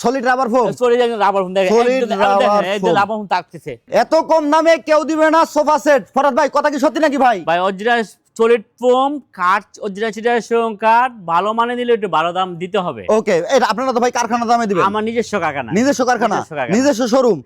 Solid rubber foam rubber. Rubber এত কম দামে কেউ দিবে না সোফা সেট। ফরাদ ভাই কথা কি সত্যি নাকি ভাই? ভাই অরিজিনাল সলিড ফোম কাঠ অরিজিনাল চিটার কাঠ ভালো মানে দিলে একটু ভালো দাম দিতে হবে। ওকে এটা আপনারা তো ভাই কারখানা দামে দিবেন। আমার নিজস্ব কারখানা। নিজস্ব কারখানা? নিজস্ব কারখানা। নিজস্ব শোরুম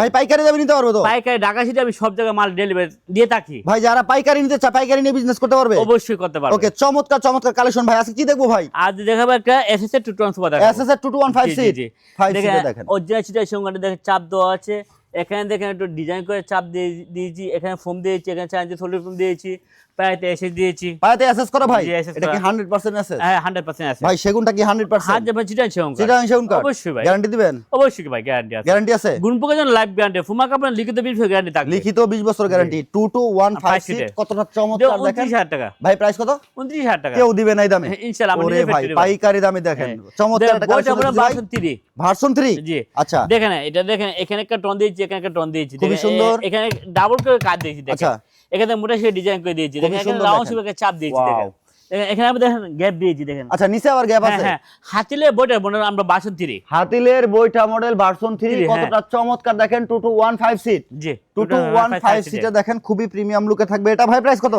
ভাই পাইকারি দামে নিতে পারব তো? পাইকারি ঢাকা সিটি আমি সব জায়গায় মাল ডেলিভারি দিয়ে থাকি। ভাই যারা পাইকারি নিতে চায় পাইকারি নিয়ে বিজনেস করতে পারবে? অবশ্যই করতে পারব। ওকে চমৎকার চমৎকার কালেকশন ভাই। আজকে কি দেখব ভাই? আজ দেখাবো একটা এসএস এর টু ট্রান্সফার এসএস এর 2215 সিট 5 সিটে দেখেন অরিজিনাল চিটার সঙ্গে দেখেন চাপ দেওয়া আছে। এখানে দেখেন একটু ডিজাইন করে চাপ দিয়ে দিয়েছি এখানে ফোম দিয়েছি এখানে চার ইঞ্চি ফোম দিয়েছি পায়েতে এসে দিয়েছি। পায়েতে অ্যাসেস করা ভাই? এটা কি 100% অ্যাসেস হ্যাঁ 100% অ্যাসেস ভাই সেগুনটা কি 100% হ্যাঁ যে ভাই চিটান সেগুন চিটান সেগুন অবশ্যই ভাই। গ্যারান্টি দিবেন? অবশ্যই ভাই গ্যারান্টি আছে। গ্যারান্টি আছে? গুণপোকা জন লাইফ গ্যারান্টি ফুমা কাপড় লিখিত 20 বছর গ্যারান্টি থাকে লিখিত 20 বছর গ্যারান্টি 2 টু 1 5 সিট কতটা চমৎকার দেখেন? 29000 টাকা। ভাই প্রাইস কত? 29000 টাকা। কেউ দিবে না এই দামে। হ্যাঁ, ইনশাআল্লাহ আমি নিজে ফ্যাক্টরি ভাই পাইকারি দামে দেখেন। হ্যাঁ। চমৎকার টাকা 223 ভার্সন 3 জি। আচ্ছা। দেখেন এটা দেখেন এখানে একটা টন দিয়েছি এখানে একটা টন দিয়েছি। খুবই দেখেন, সুন্দর। এখানে ডাবল করে কাট দিয়েছি দেখেন। আচ্ছা। এখানে মোটা সে ডিজাইন করে দিয়েছি দেখেন এখানে রাউন্ড দেখেন। চাপ দিয়েছি দেখেন, এখানে আমি দেখেন গ্যাপ দিয়েছি দেখেন। আচ্ছা নিচে আবার গ্যাপ আছে? হ্যাঁ। হাতিলে বইটা হয় আমরা বাসন তিরি হাতিলের বইটা মডেল ভার্সন 3 হ্যাঁ। কতটা চমৎকার দেখেন 2215 সিট জি 2215 সিটে দেখেন খুবই প্রিমিয়াম লুকে থাকবে। এটা ভাই প্রাইস কত?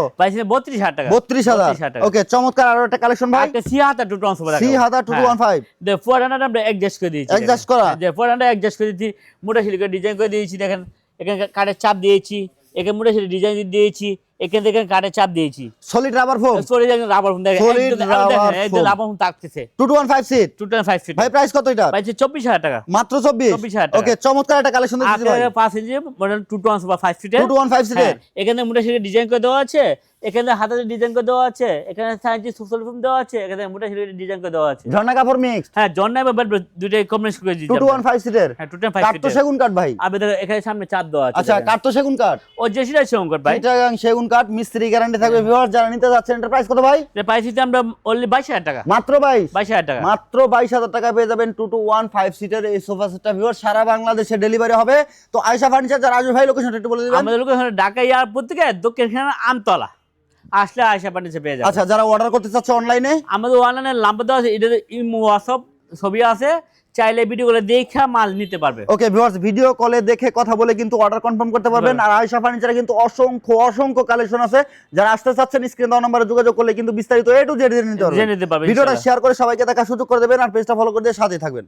বত্রিশ হাজার টাকা। 32000 ওকে চমৎকার আরও একটা কালেকশন ভাই। একটা সি হাতা টু ট্রান্সফার সি হাতা 2215 দে ফোর হান্ড্রেড আমরা অ্যাডজাস্ট করে দিয়েছি Adjust করা? যে ফোর হান্ড্রেড অ্যাডজাস্ট করে দিয়েছি মোটা সিলিকে ডিজাইন করে দিয়েছি দেখেন। এখানে কাঠের চাপ দিয়েছি এখানে মোটা সিলি ডিজাইন দিয়েছি এখানে দেখেন কাঠের চাপ দিয়েছি। সলিড রাবার ফোম দেখেন রাবার ফোন দেখেন foam। রাবার ফোন থাকতেছে। 2215 seat two ten five feet ভাই প্রাইস কত এটা পাইছে চব্বিশ হাজার টাকা। মাত্র 24 24,000 ওকে চমৎকার একটা কালেকশন দিয়েছি ভাই। আপনার পাঁচ ইঞ্চি মডেল টু টু বা ফাইভ ফিটের 2215 সিটের হ্যাঁ, এখানে মোটা ডিজাইন করে দেওয়া আছে এখানে হাতে ডিজাইন করে দেওয়া আছে এখানে সুসল ফোম দেওয়া আছে এখানে মোটা সিলি ডিজাইন করে দেওয়া আছে। ঝর্ণা কাপড় মিক্স হ্যাঁ জন্না বা দুইটাই কম্বিনেশন করে দিচ্ছি 2215 সিটের হ্যাঁ টু টেন ফাইভ কাঠ তো সেগুন কাঠ ভাই। দেখেন এখানে সামনে চাপ দেওয়া আছে আচ্ছা। কাঠ তো সেগুন কাঠ। ও যে সেটা সংকট ভাই। চিটাগাং সেগুন কাঠ মিস্ত্রি গ্যারান্টি থাকবে ভিউয়ার যারা নিতে যাচ্ছেন এটার প্রাইস কত ভাই? যে পাইছি তো আমরা অনলি বাইশ হাজার টাকা। মাত্র 22 বাইশ হাজার টাকা। মাত্র বাইশ হাজার টাকা পেয়ে যাবেন two two one five seater এই সোফা সেটটা ভিউয়ার সারা বাংলাদেশে ডেলিভারি হবে। তো আয়শা ফার্নিচার যারা রাজু ভাই লোকেশন একটু বলে দিবেন। আমাদের লোক এখানে ঢাকা এয়ারপোর্ট থেকে দক্ষিণ আমতলা। আসলে আয়শা পানিতে পেয়ে যাবে আচ্ছা যারা অর্ডার করতে চাচ্ছে অনলাইনে আমাদের অনলাইনে নাম্বার দেওয়া আছে এটা ইমো হোয়াটসঅ্যাপ ছবি আছে চাইলে ভিডিও কলে দেখে মাল নিতে পারবে। ওকে ভিউয়ার্স ভিডিও কলে দেখে কথা বলে কিন্তু অর্ডার কনফার্ম করতে পারবেন। আর আয়শা ফার্নিচারে কিন্তু অসংখ্য অসংখ্য কালেকশন আছে। যারা আসতে চাচ্ছেন স্ক্রিন দেওয়া নম্বরে যোগাযোগ করলে কিন্তু বিস্তারিত এ টু জেড জেনে নিতে পারবেন। ভিডিওটা শেয়ার করে সবাইকে দেখার সুযোগ করে দেবেন আর পেজটা ফলো করে দিয়ে সাথে থাকবেন।